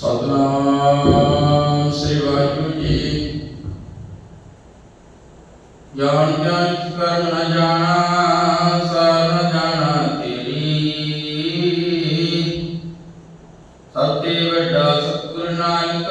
ਸਤਨਾਮ ਸ੍ਰੀ ਵਾਹਿਗੁਰੂ ਜੀ। ਜਾਣ ਜਾਣ ਕਰ ਨ ਜਾਣਾ, ਸਰ ਨ ਜਾਣਾ ਤੇਰੀ। ਸਤੇ ਵੱਡਾ ਸਤਿਗੁਰ ਨਾਨਕ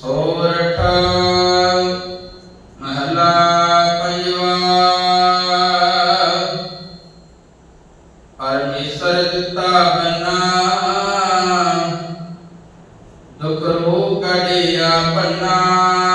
ਸੋਰਠ ਮਹਲਾ ਪੰਜਵਾ ਪਰਮੇਸ਼ਰ ਦਿੱਤਾ ਬਨਾ ਦੁਖ ਰੋਗ ਕੜਿਆ ਪੰਨਾ।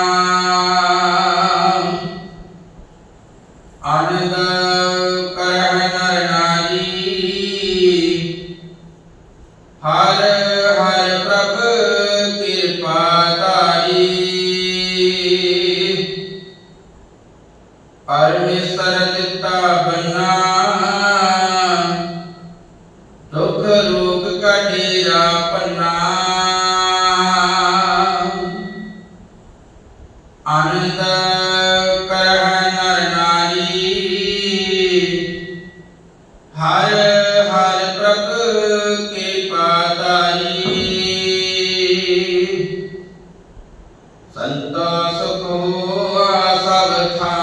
ਆਨੰਦ ਕਰਹਿ ਨਰ ਨਾਰੀ। ਹਰ ਹਰ ਪ੍ਰਭ ਕੇ ਤਾਰੀ ਸੰਤੋ ਸੁਖ ਹੋਆ ਸਭ ਥਾਈ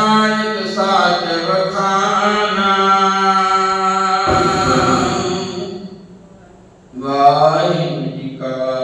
ਨਾਇਕ ਸਾਚ ਵਖਾਨਾ ਵਾਹਿਗੁਰੂ ਜੀ ਕਾ